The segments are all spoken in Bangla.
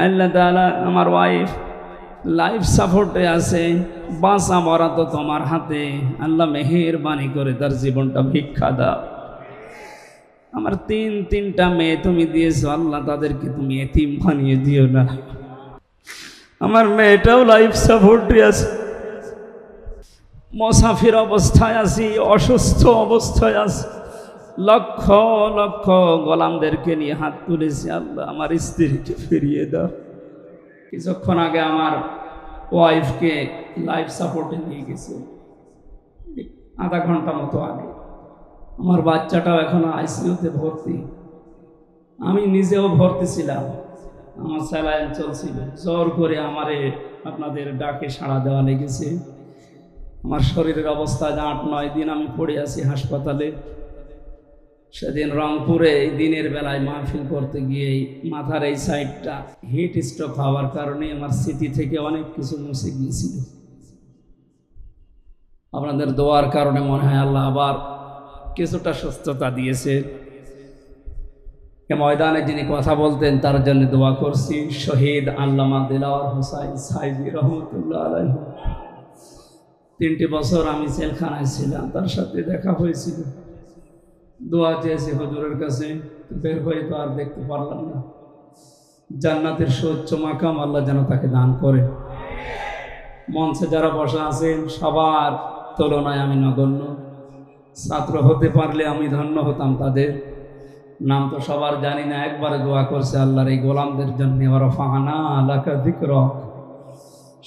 আল্লাহ তাআলা আমার ওয়াইফ লাইফ সাপোর্টে আছে, বাঁচা মরা তো তোমার হাতে। আল্লাহ মেহেরবানি করে তার জীবনটা ভিক্ষা দাও। আমার তিন, তিনটা মেয়ে তুমি দিয়েছ, আল্লাহ তাদেরকে তুমি এতিম বানিয়ে দিও না। আমার মেয়েটাও লাইফ সাপোর্টে আছে। মসাফির অবস্থায় আছি, অসুস্থ অবস্থায় আছি। লক্ষ লক্ষ গোলামদেরকে নিয়ে হাত তুলেছি। আল্লাহ, আমার স্ত্রীকে ফিরিয়ে দাও। কিছুক্ষণ আগে আমার ওয়াইফকে লাইফ সাপোর্টে নিয়ে গেছে। আধা ঘণ্টা মতো আগে। আমার বাচ্চাটাও এখন আইসিইউতে ভর্তি। আমি নিজেও ভর্তি ছিলাম। আমার স্যালাইন চলছিল। জোর করে আমারে আপনাদের ডাকে সাড়া দেওয়া লেগেছে। আমার শরীরের অবস্থা আট নয় দিন আমি পড়ে আছি হাসপাতালে। সেদিন রংপুরে দিনের বেলায় মাহফিল করতে গিয়ে মাথার এই সাইডটা হিট স্ট্রোক হওয়ার কারণে আমার স্মৃতি থেকে অনেক কিছু মুছে গিয়েছিল। আপনাদের দোয়ার কারণে মনে হয় আল্লাহ আবার কিছুটা সুস্থতা দিয়েছে। ময়দানে যিনি কথা বলতেন, তার জন্য দোয়া করছি। শহীদ আল্লামা দিলাওয়ার হোসাইন সাইদি রহমতুল্লাহ আলাই তিনটি বছর আমি জেলখানায় ছিলাম, তার সাথে দেখা হয়েছিল। দোয়া চেয়েছি হজুরের কাছে বের হয়ে তো আর দেখতে পারলাম না। জান্নাতের সচ্চ মাকাম আল্লাহ যেন তাকে দান করে মঞ্চে যারা বসা আছেন, সবার তুলনায় আমি নগণ্য। ছাত্র হতে পারলে আমি ধন্য হতাম তাদের। নাম তো সবার জানি না, একবারে দোয়া করছে আল্লাহর এই গোলামদের জন্য ওরা ফাহানা আলাকা দিক্র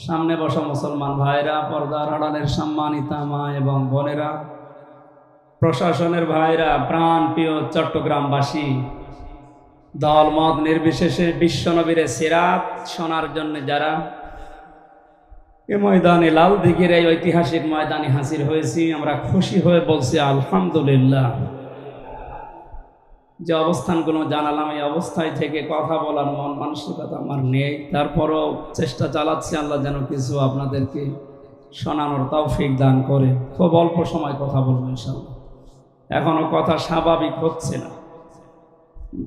সামনে বসা মুসলমান ভাইরা, পর্দার আড়ালের সম্মানিতা মা এবং বোনেরা প্রশাসনের ভাইরা প্রাণ প্রিয় চট্টগ্রামবাসী দল মত নির্বিশেষে বিশ্বনবীরে সিরাত শোনার জন্য যারা এ ময়দানে লাল দিঘির এই ঐতিহাসিক ময়দানে হাসির হয়েছি, আমরা খুশি হয়ে বলছি আলহামদুলিল্লাহ। যে অবস্থানগুলো জানালাম, এই অবস্থায় থেকে কথা বলার মন, মানসিকতা আমার নেই। তারপরও চেষ্টা চালাচ্ছি আল্লাহ যেন কিছু আপনাদেরকে শোনানোর তাও তৌফিক দান করে। খুব অল্প সময় কথা বলব ইনশাল্লাহ এখনও কথা স্বাভাবিক হচ্ছে না।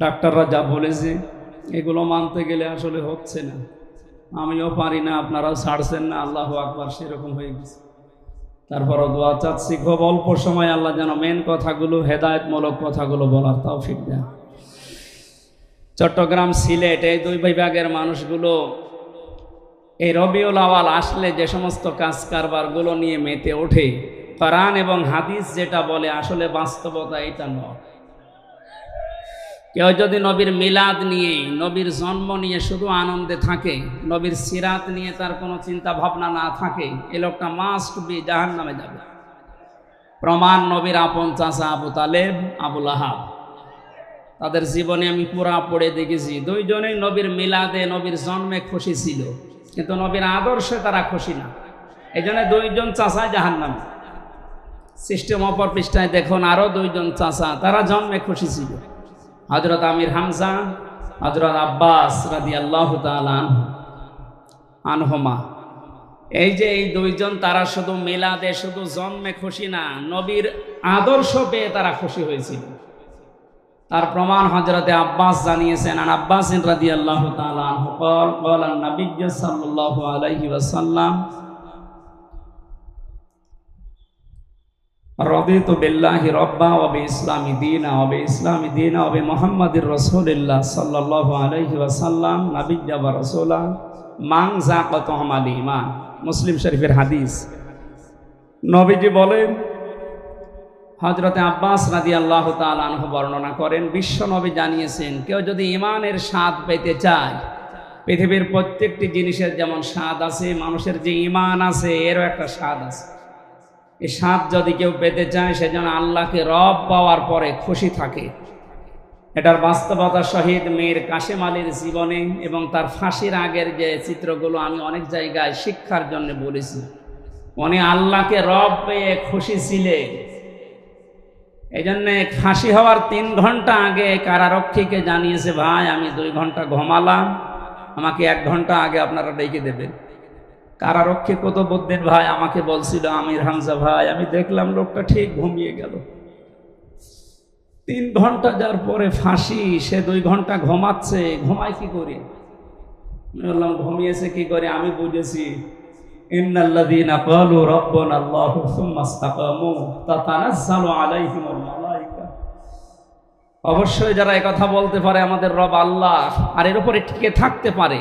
ডাক্তাররা যা বলেছে, এগুলো মানতে গেলে আসলে হচ্ছে না। আমিও পারি না, আপনারাও ছাড়ছেন না, আল্লাহ আকবার, সেরকম হয়ে গেছে। তারপরও দোয়া চাচ্ছি, খুব অল্প সময় আল্লাহ যেন মেন কথাগুলো, হেদায়তমূলক কথাগুলো বলার তাও তৌফিক দেন। চট্টগ্রাম সিলেট, এই দুই বিভাগের মানুষগুলো, এই রবিউল আওয়াল আসলে যে সমস্ত কাজ কারবারগুলো নিয়ে মেতে ওঠে কোরআন এবং হাদিস যেটা বলে, আসলে বাস্তবতা এটা নয়। কেউ যদি নবীর মিলাদ নিয়ে, নবীর জন্ম নিয়ে শুধু আনন্দে থাকে, নবীর সিরাত নিয়ে তার কোনো চিন্তা ভাবনা না থাকে, এ লোকটা মাস্ট বি জাহান নামে যাবে। প্রমাণ নবীর আপন চাষা আবু তালেব আবুল আহাব তাদের জীবনে আমি পুরা পড়ে দেখেছি, দুইজনেই নবীর মিলাদে, নবীর জন্মে খুশি ছিল। কিন্তু নবীর আদর্শে তারা খুশি না। এই জন্য দুইজন চাষায় জাহান নামে সিস্টেম অপর পৃষ্ঠায় দেখুন আরও দুইজন চাষা তারা জন্মে খুশি ছিল। হজরত আমির হামজা হজরত আব্বাস রাদি আল্লাহ আনহমা। এই যে এই দুইজন, তারা শুধু মিলাদে, শুধু জন্মে খুশি না, নবীর আদর্শ পেয়ে তারা খুশি হয়েছিল। তার প্রমাণ হজরতে আব্বাস জানিয়েছেন আর আব্বাস রাদি আল্লাহ নবী সাল্লাহ আলাইহি ওয়াসাল্লাম রদিত বিল্লাহি রব্বা ওবে ইসলামী দিনা ওবে ইসলামী দিনা ওবে মোহাম্মদুর রসুলিল্লাহ সাল্লাহ আলহি ওয়াসাল্লাম নাবিজ্জাবা রসুল্লাহ মাং জাকত আমালি ইমান মুসলিম শরীফের হাদিস। নবীজি বলেন হজরতে আব্বাস রাদি আল্লাহ তালহ বর্ণনা করেন, বিশ্ব নবী জানিয়েছেন, কেউ যদি ইমানের স্বাদ পেতে চায়, পৃথিবীর প্রত্যেকটি জিনিসের যেমন স্বাদ আছে, মানুষের যে ইমান আছে, এরও একটা স্বাদ আছে। এই স্বাদ যদি কেউ পেতে চায় সেজন্য আল্লাহকে রব পাওয়ার পরে খুশি থাকে। এটার বাস্তবতা শহীদ মীর কাশেম আলীর জীবনে এবং তার ফাঁসির আগের যে চিত্রগুলো আমি অনেক জায়গায় শিক্ষার জন্য বলেছি। উনি আল্লাহকে রব পেয়ে খুশি ছিলেন এই জন্যে ফাঁসি হওয়ার তিন ঘণ্টা আগে কারারক্ষীকে জানিয়েছে, ভাই, আমি দুই ঘণ্টা ঘুমালাম। আমাকে এক ঘণ্টা আগে আপনারা ডেকে দেবেন। কারারক্ষী কত বুদ্ধির ভাই আমাকে বলছিল, আমির হামজা ভাই, আমি দেখলাম লোকটা ঠিক ঘুমিয়ে গেল। তিন ঘণ্টা যার পরে ফাঁসি, সে দুই ঘণ্টা ঘুমাচ্ছে, ঘুমায় কি করে? আমি বললাম, ঘুমিয়েছে কি করে? আমি বুঝেছি অবশ্যই যারা কথা বলতে পারে, আমাদের রব আল্লাহ, আর এর উপরে টিকে থাকতে পারে।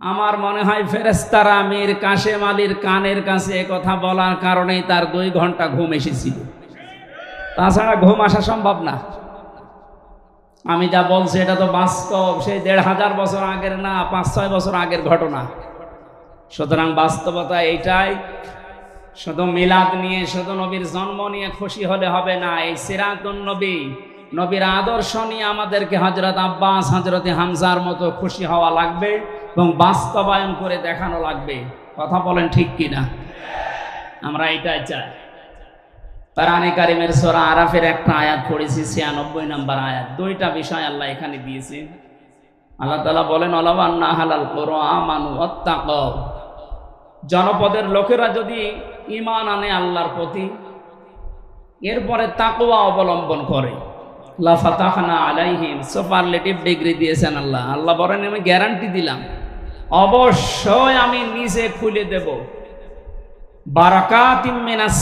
আমার মনে হয় ফেরেস্তারা মীর কাশেম আলীর কানের কাছে কথা বলার কারণেই তার দুই ঘণ্টা ঘুম এসেছিল। তাছাড়া ঘুম আসা সম্ভব না। আমি যা বলছি এটা তো বাস্তব, সেই দেড় হাজার বছর আগের না, পাঁচ, ছয় বছর আগের ঘটনা। সুতরাং বাস্তবতা এইটাই, শুধু মিলাদ নিয়ে, শুধু নবীর জন্ম নিয়ে খুশি হলে হবে না, এই সিরাতুন নবী নবীর আদর্শ নিয়ে আমাদেরকে হজরত আব্বাস হজরত হামজার মতো খুশি হওয়া লাগবে এবং বাস্তবায়ন করে দেখানো লাগবে। কথা বলেন ঠিক কি না আমরা এটাই চাই। কোরআনে কারিমের সোরা আরাফের একটা আয়াত পড়েছি, ছিয়ানব্বই নম্বর আয়াত। দুইটা বিষয় আল্লাহ এখানে দিয়েছে। আল্লাহ তালা বলেন অলাবান্না হালাল করো আমানু অত্যাক জনপদের লোকেরা যদি ইমান আনে আল্লাহর প্রতি, এরপরে তাকওয়া অবলম্বন করে। লাফাতাহানা আলাইহিম, সুপারলেটিভ ডিগ্রি দিয়েছেন আল্লাহ। আল্লাহ বলেন, আমি গ্যারান্টি দিলাম। অবশ্যই আমি নিজে খুলে দেব।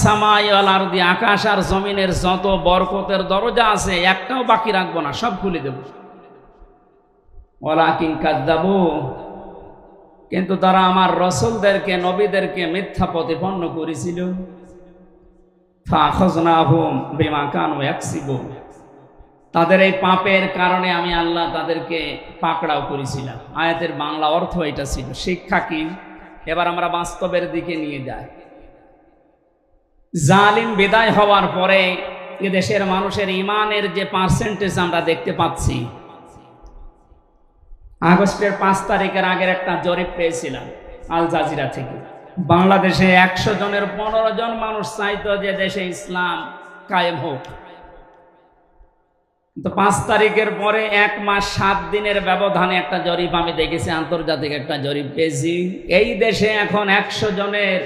সামাই আকাশ আর জমিনের যত বরকতের দরজা আছে, একটাও বাকি রাখব না, সব খুলে দেব। ওয়ালাকিন কাদ্দাবু কিন্তু তারা আমার রসুলদেরকে, নবীদেরকে মিথ্যা প্রতিপন্ন করেছিল। ফাখজনাহুম বিমা কানু ইয়াকসিবু তাদের এই পাপের কারণে আমি আল্লাহ তাদেরকে পাকড়াও করেছিলাম। আয়াতের বাংলা অর্থ এটা ছিল। শিক্ষা কি? এবার আমরা বাস্তবের দিকে নিয়ে যাই। জালিম বিদায় হওয়ার পরে দেশের মানুষের ইমানের যে পার্সেন্টেজ আমরা দেখতে পাচ্ছি, আগস্টের পাঁচ তারিখের আগের একটা জরিপ পেয়েছিলাম আল জাজিরা থেকে। বাংলাদেশে একশো জনের পনেরো জন মানুষ চাইতো যে দেশে ইসলাম কায়েম হোক। তো পাঁচ তারিখের পরে এক মাস সাত দিনের ব্যবধানে একটা জরিপ আমি দেখেছি, আন্তর্জাতিক একটা জরিপ পেয়েছি। এই দেশে এখন একশো জনের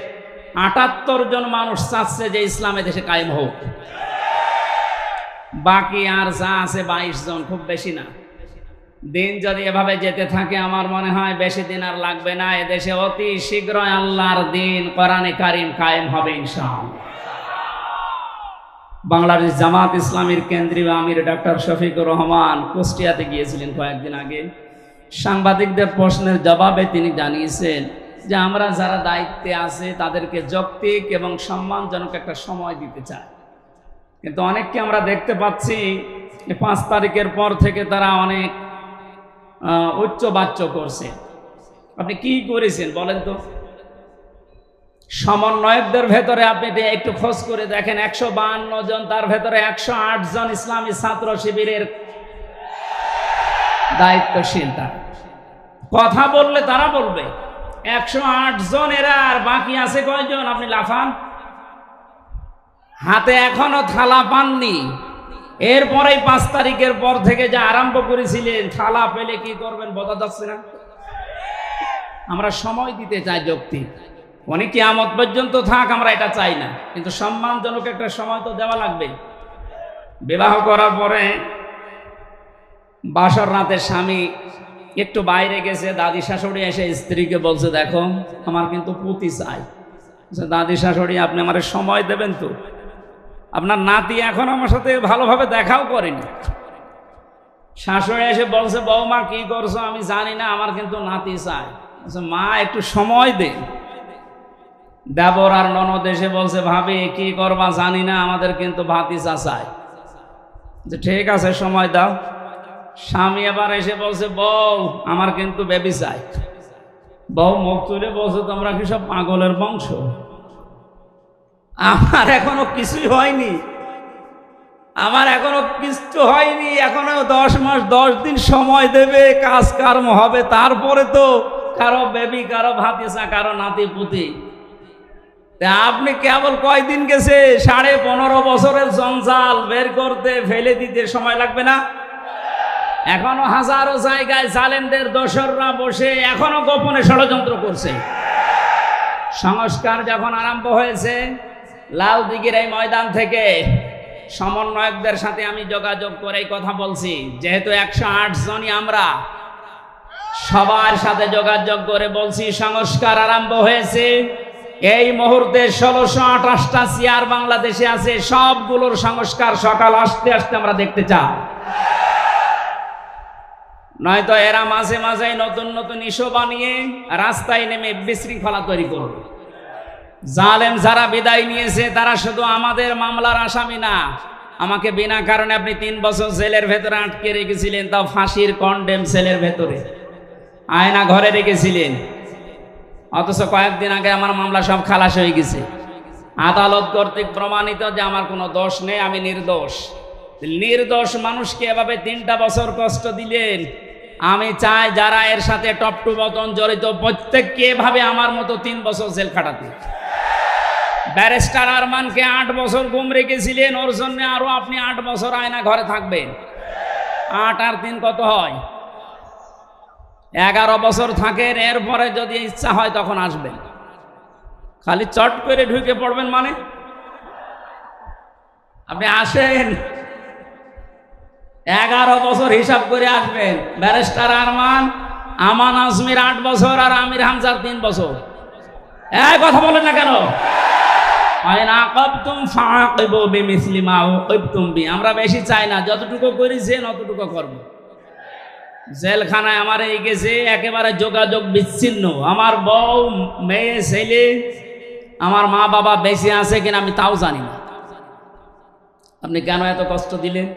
আটাত্তর জন মানুষ চাচ্ছে যে ইসলামে দেশে কায়েম হোক। বাকি আর যা আছে বাইশ জন, খুব বেশি না। দিন যদি এভাবে যেতে থাকে, আমার মনে হয় বেশি দিন আর লাগবে না। এদেশে অতি শীঘ্রই আল্লাহর দিন, কোরআনে কারিম কায়েম হবে ইনশাআল্লাহ। বাংলাদেশ জামাত ইসলামীর কেন্দ্রীয় আমির ডাক্তার শফিকুর রহমান কুষ্টিয়াতে গিয়েছিলেন কয়েকদিন আগে। সাংবাদিকদের প্রশ্নের জবাবে তিনি জানিয়েছেন যে আমরা যারা দায়িত্বে আছে, তাদেরকে যৌক্তিক এবং সম্মানজনক একটা সময় দিতে চাই। কিন্তু অনেককে আমরা দেখতে পাচ্ছি পাঁচ তারিখের পর থেকে তারা অনেক উচ্চ বাচ্য করছে। আপনি কি করেছেন বলেন তো? সমন্বয়কদের ভেতরে আপনি একটু খোঁজ করে দেখেন, একশো বাহান্ন জন, তার ভেতরে একশো আট জন ইসলামী ছাত্র শিবিরের দায়িত্বশীল তারা। কথা বললে তারা বলবে, একশো আট জন এরা, আর বাকি আছে কয়জন? আপনি লাফান। হাতে এখনও থালা পাননি। এরপরেই পাঁচ তারিখের পর থেকে যা আরম্ভ করেছিলেন, থালা পেলে কি করবেন বোঝা যাচ্ছে না? আমরা সময় দিতে চাই যৌক্তিক। অনেক কিয়ামত পর্যন্ত থাক, আমরা এটা চাই না। কিন্তু সম্মানজনক একটা সময় তো দেওয়া লাগবে। বিবাহ করার পরে বাসর রাতে স্বামী একটু বাইরে গেছে, দাদি শাশুড়ি এসে স্ত্রীকে বলছে, দেখো, আমার কিন্তু পুঁতি চাই। দাদি শাশুড়ি, আপনি আমার সময় দেবেন তো। আপনার নাতি এখন আমার সাথে ভালোভাবে দেখাও করেনি। শাশুড়ি এসে বলছে, বৌমা, কি করছ? আমি জানি না, আমার কিন্তু নাতি চাই। মা, একটু সময় দে। দেবর আর ননদ এসে বলছে, ভাবি, কি করবা জানি না, আমাদের কিন্তু ভাতিজা চাই যে, ঠিক আছে, সময় দাও। স্বামী আবার এসে বলছে, বউ, আমার কিন্তু বেবি চাই। বউ মুখ তুলে বলছে, তোমরা কি সব পাগলের বংশ? আমার এখনও কিছুই হয়নি। আমার এখনও কিছু হয়নি, এখনও দশ মাস, দশ দিন সময় দেবে কাজ কর্ম হবে, তারপরে তো কারও বেবি কারও ভাতিসা কারও নাতি পুতি আপনি কেবল কয়দিন গেছে? সাড়ে পনেরো বছরের জঞ্জাল বের করতে, ফেলে দিতে সময় লাগবে না? এখনও হাজারো জায়গায় জালেমদের দোসররা বসে এখনও গোপনে ষড়যন্ত্র করছে। সংস্কার যখন আরম্ভ হয়েছে, লাল দিঘির এই ময়দান থেকে সমন্বয়কদের সাথে আমি যোগাযোগ করে কথা বলছি। যেহেতু একশো আট জনই আমরা, সবার সাথে যোগাযোগ করে বলছি, সংস্কার আরম্ভ হয়েছে। এই মুহূর্তে ষোলোশো আঠাশটা চেয়ার বাংলাদেশে আছে, সবগুলোর সংস্কার সকাল আসতে আসতে আমরা দেখতে চাই। নয়তো এরা মাঝে মাঝে নতুন নতুন ইস্যু বানিয়ে রাস্তায় নেমে বিশৃঙ্খলা তৈরি করবে। জালেম যারা বিদায় নিয়েছে, তারা শুধু আমাদের মামলার আসামি না, আমাকে বিনা কারণে আপনি তিন বছর জেলের ভেতরে আটকে রেখেছিলেন, তাও ফাঁসির কন্ডেম সেলের ভেতরে। আয়না ঘরে রেখেছিলেন। অথচ কয়েকদিন আগে আমার মামলা সব খালাস হয়ে গেছে। আদালত কর্তৃক প্রমাণিত যে আমার কোনো দোষ নেই, আমি নির্দোষ। নির্দোষ মানুষকে এভাবে তিনটা বছর কষ্ট দিলেন। আমি চাই যারা এর সাথে টপ টু বতন জড়িত, প্রত্যেককে এভাবে আমার মতো তিন বছর জেল খাটাতে। ব্যারিস্টার আরমানকে আট বছর গুম রেখেছিলেন, ওর জন্য আরও আপনি আট বছর আয়না ঘরে থাকবেন। আট আর তিন কত হয়? এগারো বছর থাকেন, এরপরে যদি ইচ্ছা হয় তখন আসবেন। খালি চট করে ঢুকে পড়বেন মানে? আপনি আসেন। এগারো বছর হিসাব করে আসবেন। ব্যারিস্টার আরমান, আমান আজমির আট বছর আর আমির হামজার তিন বছর। এক কথা বলেন না কেন? আমরা বেশি চাই না, যতটুকু করি করেছেন অতটুকু করব। জেলখানায় আমার এই গেছে একেবারে যোগাযোগ বিচ্ছিন্ন। আমার বউ, মেয়ে, ছেলে, আমার মা বাবা বেশি আছে কিনা আমি তাও জানি না। আপনি কেন এত কষ্ট দিলেন?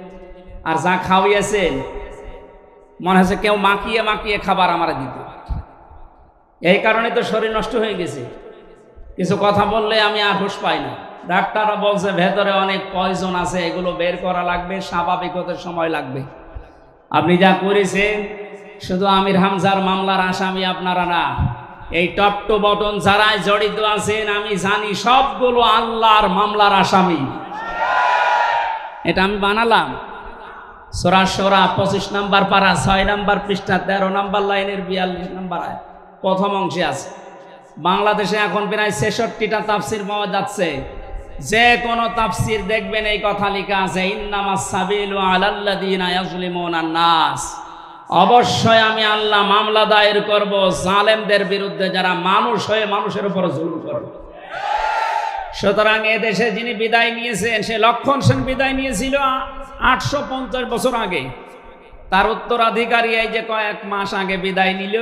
আর যা খাওয়াইয়াছেন, মনে হচ্ছে কেউ মাখিয়ে মাখিয়ে খাবার আমার দিত এই কারণে তো শরীর নষ্ট হয়ে গেছে। কিছু কথা বললে আমি আর হুশ পাই না। ডাক্তাররা বলছে, ভেতরে অনেক পয়জন আছে, এগুলো বের করা লাগবে, স্বাভাবিক হতে সময় লাগবে। আপনি যা করেছেন, শুধু আমির হামজার মামলার আসামি আপনারা না, এই টপ টু বটন যারাই জড়িত আছেন, আমি জানি সবগুলো আল্লাহর মামলার আসামি। এটা আমি বানালাম। সোরা সোরা পঁচিশ নাম্বার পারা, ছয় নাম্বার পৃষ্ঠা, তেরো নাম্বার লাইনের বিয়াল্লিশ নাম্বার প্রথম অংশে আছে। বাংলাদেশে এখন প্রায় ছেষট্টিটা তাফসির পাওয়া যাচ্ছে যে কোনো তাফসির দেখবেন, এই কথা লেখা আছে ইন্নামাস সাবিলু আলাল্লাযিনা ইয়াজলিমুনা নাস। অবশ্যই আমি আল্লাহ মামলা দায়ের করব, জালেমদের বিরুদ্ধে যারা মানুষ হয়ে মানুষের উপর জুলুম করবে সুতরাং এদেশে যিনি বিদায় নিয়েছেন, সে লক্ষণ সেন বিদায় নিয়েছিল আটশো পঞ্চাশ বছর আগে। তার উত্তরাধিকারী এই যে কয়েক মাস আগে বিদায় নিল।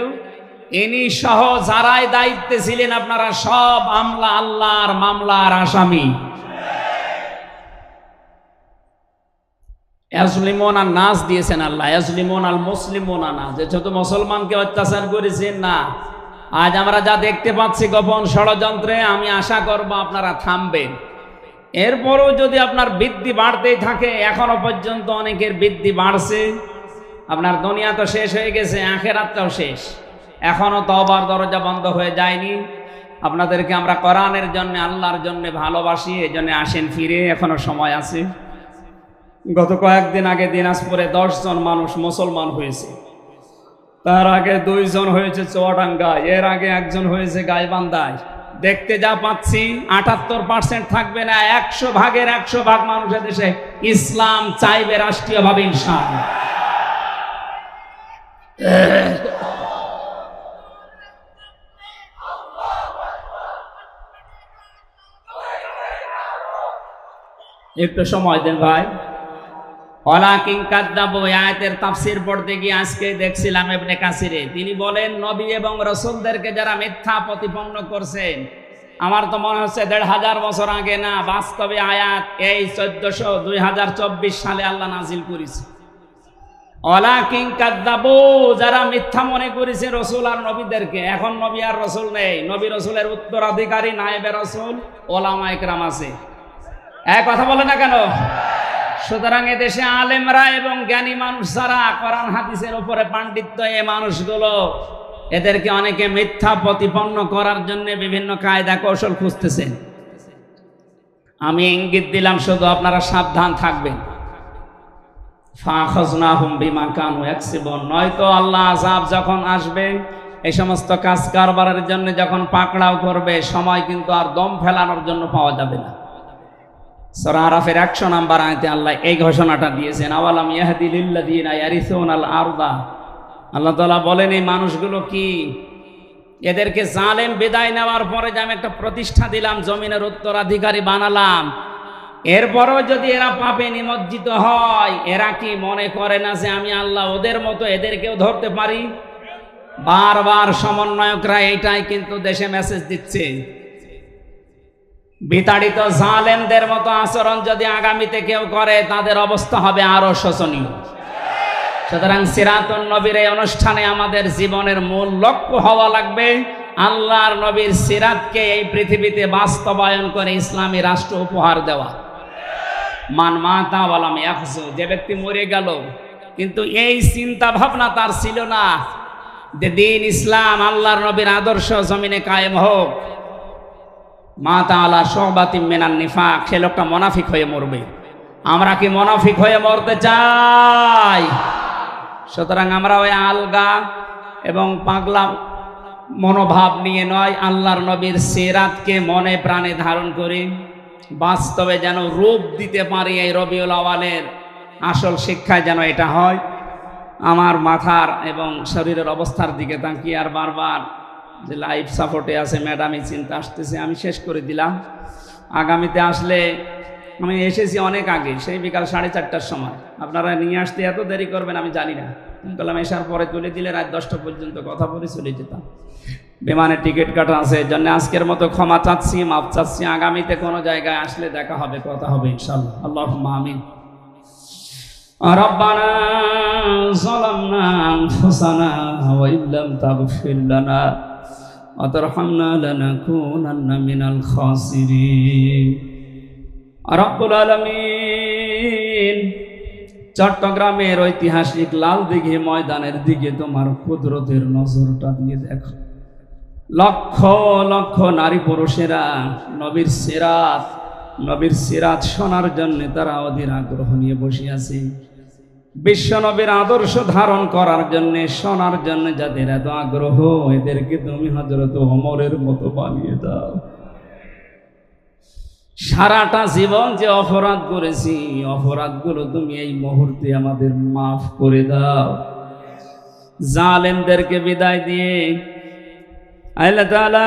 ইনি সহ যারাই দায়িত্বে ছিলেন, আপনারা সব আমলা আল্লাহর মামলার আসামি। আর নাচ দিয়েছেন আল্লাহ এজলিমন আল মুসলিমন না যে যত মুসলমানকে অত্যাচার করেছেন না। আজ আমরা যা দেখতে পাচ্ছি গোপন ষড়যন্ত্রে, আমি আশা করব আপনারা থামবেন এরপরও যদি আপনার বৃদ্ধি বাড়তেই থাকে, এখনও পর্যন্ত অনেকের বৃদ্ধি বাড়ছে। আপনার দুনিয়া তো শেষ হয়ে গেছে, আখেরাতটাও শেষ। এখনও তবার দরজা বন্ধ হয়ে যায়নি। আপনাদেরকে আমরা কোরআনের জন্য, আল্লাহর জন্য ভালোবাসি এই জন্য আসেন ফিরে, এখনও সময় আছে। গত কয়েকদিন আগে দিনাজপুরে জন মানুষ মুসলমান হয়েছে। তার আগে দুইজন হয়েছে চুয়াডাঙ্গায়, এর আগে একজন হয়েছে গাইবান্ধায়। দেখতে যা পাচ্ছি, আটাত্তর পার্সেন্ট থাকবে না, একশো ভাগের একশো ভাগ মানুষের দেশে ইসলাম চাইবে রাষ্ট্রীয়ভাবে ইনসান একটু সময় দেন ভাই। অলাকিং কাদ্দাবু আয়াতের তাফসির পড়তে গিয়ে আজকে দেখছিলাম এবনে কাসিরে। তিনি বলেন, নবী এবং রসুলদেরকে যারা মিথ্যা প্রতিপন্ন করছেন, আমার তো মনে হচ্ছে দেড় হাজার বছর আগে না, বাস্তবে আয়াত এই চোদ্দশো দুই হাজার চব্বিশ সালে আল্লাহ নাজিল করেছে। অলাকিং কাদ্দাবু যারা মিথ্যা মনে করেছে রসুল আর নবীদেরকে, এখন নবী আর রসুল নেই। নবী রসুলের উত্তরাধিকারী নায়েবে রসুল ওলামা একরাম আছে। এক কথা বলে না কেন? সুতরাং এদেশে আলেমরা এবং জ্ঞানী মানুষ যারা, কোরআন, হাদিসের উপরে পাণ্ডিত্য এ মানুষগুলো, এদেরকে অনেকে মিথ্যা প্রতিপন্ন করার জন্য বিভিন্ন কায়দা কৌশল খুঁজতেছেন আমি ইঙ্গিত দিলাম শুধু আপনারা সাবধান থাকবেন। নয়তো আল্লাহ আযাব যখন আসবে, এই সমস্ত কাজ কারবারের জন্য যখন পাকড়াও করবে, সময় কিন্তু আর দম ফেলানোর জন্য পাওয়া যাবে না। সূরা আরাফের 100 নাম্বার আয়াতে আল্লাহ এই ঘোষণাটা দিয়েছেন, আওয়ালাম ইয়াহদি লিল্লাযিনা ইয়ারিসুনাল আরদা? আল্লাহ তাআলা বলেন, এই মানুষগুলো কি এদেরকে জালেম বিদায় নেওয়ার পরে যে আমি একটা প্রতিষ্ঠা দিলাম, জমিনের উত্তরাধিকারী বানালাম? এরপরও যদি এরা পাপে নিমজ্জিত হয়, এরা কি মনে করে না যে আমি আল্লাহ ওদের মতো এদেরকেও ধরতে পারি? বারবার সমন্বয়করা এইটাই কিন্তু দেশে মেসেজ দিচ্ছে। বিতাড়িত জালেমদের মতো আচরণ যদি আগামীতে কেউ করে, তাদের অবস্থা হবে আরও শোচনীয়। সুতরাং সিরাতুন নবীর এই অনুষ্ঠানে আমাদের জীবনের মূল লক্ষ্য হওয়া লাগবে, আল্লাহর নবীর সিরাতকে এই পৃথিবীতে বাস্তবায়ন করে ইসলামী রাষ্ট্র উপহার দেওয়া। মান মাতা বলাম একশো যে ব্যক্তি মরে গেল, কিন্তু এই চিন্তা ভাবনা তার ছিল না যে দিন ইসলাম আল্লাহর নবীর আদর্শ জমিনে কায়েম হোক। মাতা আলা সহবাতি মেনান নিফাক, সে লোকটা মনাফিক হয়ে মরবে। আমরা কি মনাফিক হয়ে মরতে চাই? সুতরাং আমরা ওই আলগা এবং পাগলা মনোভাব নিয়ে নয়, আল্লাহর নবীর সেরাতকে মনে প্রাণে ধারণ করি। বাস্তবে যেন রূপ দিতে পারি এই রবিউল আওয়ালের আসল শিক্ষায় যেন এটা হয়। আমার মাথার এবং শরীরের অবস্থার দিকে তাকিয়ে আর বারবার যে লাইফ সাপোর্টে আছে ম্যাডাম এই চিন্তা আসতেছে আমি শেষ করে দিলাম আগামীতে আসলে আমি এসেছি অনেক আগে সেই বিকাল সাড়ে চারটার সময় আপনারা নিয়ে আসতে এত দেরি করবেন আমি জানি না বললাম এসার পরে তুলে দিলে রাত দশটা পর্যন্ত কথা বলে চলে যেতাম বিমানের টিকিট কাটা আছে এর জন্য আজকের মতো ক্ষমা চাচ্ছি মাপ চাচ্ছি আগামীতে কোনো জায়গায় আসলে দেখা হবে কথা হবে ইনশাল্লাহ আল্লাহ আমিন ربنا ظلمنا أنفسنا وإن لم تغفر لنا وترحمنا لنكونن من الخاسرين رب العالمين চট্টগ্রামের ঐতিহাসিক লাল দিঘি ময়দানের দিকে তোমার কুদরতের নজরটা দিয়ে দেখো লক্ষ লক্ষ নারী পুরুষেরা নবীর সেরাত নবীর সিরাত শোনার জন্য তারা অধীর আগ্রহ নিয়ে বসে আছে বিশ্ব নবীর আদর্শ ধারণ করার জন্য, শোনার জন্য যাদের এত আগ্রহ, এদেরকে তুমি হজরত অমরের মতো বানিয়ে দাও। সারাটা জীবন যে অপরাধ করেছি, অপরাধগুলো তুমি এই মুহূর্তে আমাদের মাফ করে দাও। জালেমদেরকে বিদায় দিয়ে, আল্লাহ তাআলা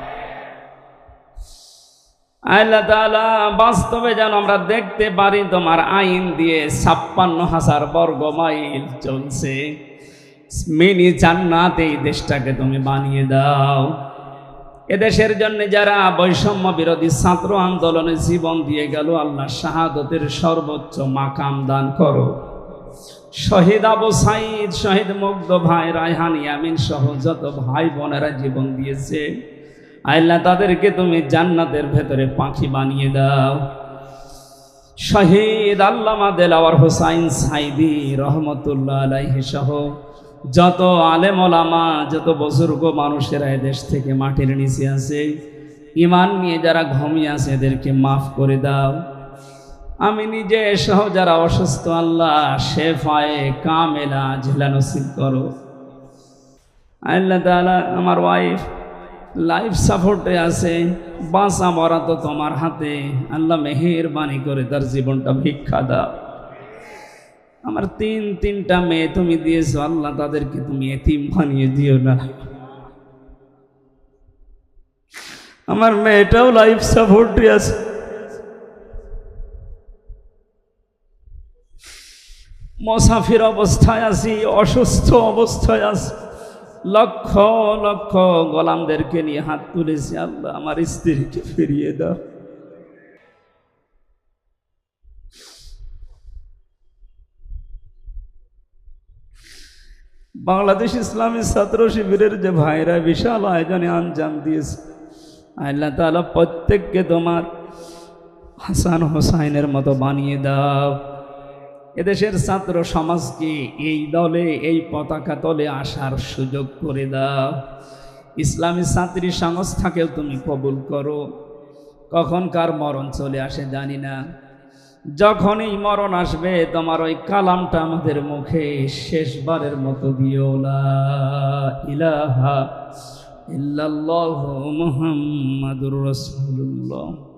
আল্লাহ তাআলা বাস্তবে যেন আমরা দেখতে পারি তোমার আইন দিয়ে ছাপ্পান্ন হাজার বর্গ মাইল চলছে। মিনি জান্নাত এই দেশটাকে তুমি বানিয়ে দাও। এদেশের জন্য যারা বৈষম্য বিরোধী ছাত্র আন্দোলনে জীবন দিয়ে গেল, আল্লাহ শাহাদতের সর্বোচ্চ মাকাম দান করো। শহীদ আবু সাইদ, শহীদ মুগ্ধ ভাই রায়হান ইয়ামিন সহ যত ভাই বোনেরা জীবন দিয়েছে আল্লাহ তাদেরকে তুমি জান্নাতের ভেতরে পাখি বানিয়ে দাও। শহীদ আল্লামা দেলাওয়ার হোসাইন সাইদি রহমতুল্লাহ আলাইহি সহ যত আলেম ওলামা, যত বুজুর্গ মানুষেরা দেশ থেকে মাটির নিচে আছে, ইমান নিয়ে যারা ঘুমিয়ে আছে এদেরকে মাফ করে দাও। আমি নিজে সহ যারা অসুস্থ, আল্লাহ শেফায়ে কামেলা জেলা নসিব করো। আল্লাহ তাআলা আমার ওয়াইফ লাইফ সাপোর্টে আছে। বাঁচা মরা তো তোমার হাতে। আল্লাহ মেহেরবানি করে তার জীবনটা ভিক্ষা দাও। আমার তিন, তিনটা মেয়ে তুমি দিয়েছ। আল্লাহ তাদেরকে তুমি এতিম বানিয়ে দিও না। আমার মেয়েটাও লাইফ সাপোর্টে আছে। মসাফির অবস্থায় আছি, অসুস্থ অবস্থায় আছি। লক্ষ লক্ষ গোলামদেরকে নিয়ে হাত তুলেছি। আল্লাহ, আমার স্ত্রীকে ফিরিয়ে দাও। বাংলাদেশ ইসলামী ছাত্র শিবিরের যে ভাইরা বিশাল আয়োজনে আঞ্জাম দিয়েছে, আল্লাহ তালা প্রত্যেককে তোমার হাসান হোসাইনের মতো বানিয়ে দাও। এদেশের ছাত্র সমাজকে এই দলে, এই পতাকা তলে আসার সুযোগ করে দাও। ইসলামী ছাত্রী সংস্থাকেও তুমি কবুল করো। কখন কার মরণ চলে আসে, জানি না। যখনই মরণ আসবে, তোমার ওই কালামটা আমাদের মুখে শেষবারের মতো দিওলা ইলাহা ইল্লাল্লাহু মুহাম্মাদুর রাসূলুল্লাহ।